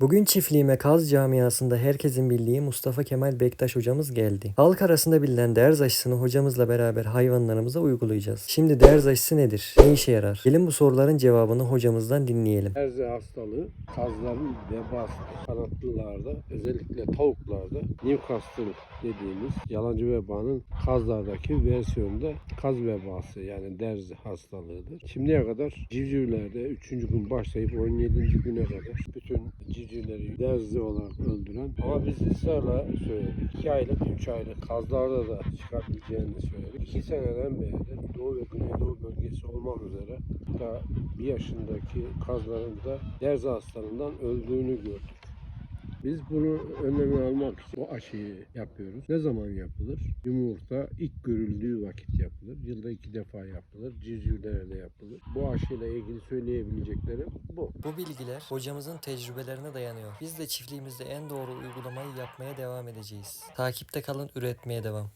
Bugün çiftliğime Kaz camiasında herkesin bildiği Mustafa Kemal Bektaş hocamız geldi. Halk arasında bilinen derz aşısını hocamızla beraber hayvanlarımıza uygulayacağız. Şimdi derz aşısı nedir? Ne işe yarar? Gelin bu soruların cevabını hocamızdan dinleyelim. Erze hastalığı kazların vebası kanatlılarda özellikle tavuklarda Newcastle dediğimiz yalancı vebanın kazlardaki versiyonda kaz vebası yani derzi hastalığıdır. Şimdiye kadar civcivlerde 3. gün başlayıp 17. güne kadar bütün civcivleri derzi olarak öldüren ama biz ısrarla söyledik. 2 aylık 3 aylık kazlarda da çıkabileceğini söyledik. 2 seneden beri Doğu ve Güneydoğu bölgesi olmak üzere da bir yaşındaki kazların da derzi hastalığından öldüğünü gördük. Biz bunu önlemi almak için bu aşıyı yapıyoruz. Ne zaman yapılır? Yumurta ilk görüldüğü vakit yapılır. Yılda iki defa yapılır. Civcivlere yapılır. Bu aşıyla ilgili söyleyebileceklerim bu. Bu bilgiler hocamızın tecrübelerine dayanıyor. Biz de çiftliğimizde en doğru uygulamayı yapmaya devam edeceğiz. Takipte kalın, üretmeye devam.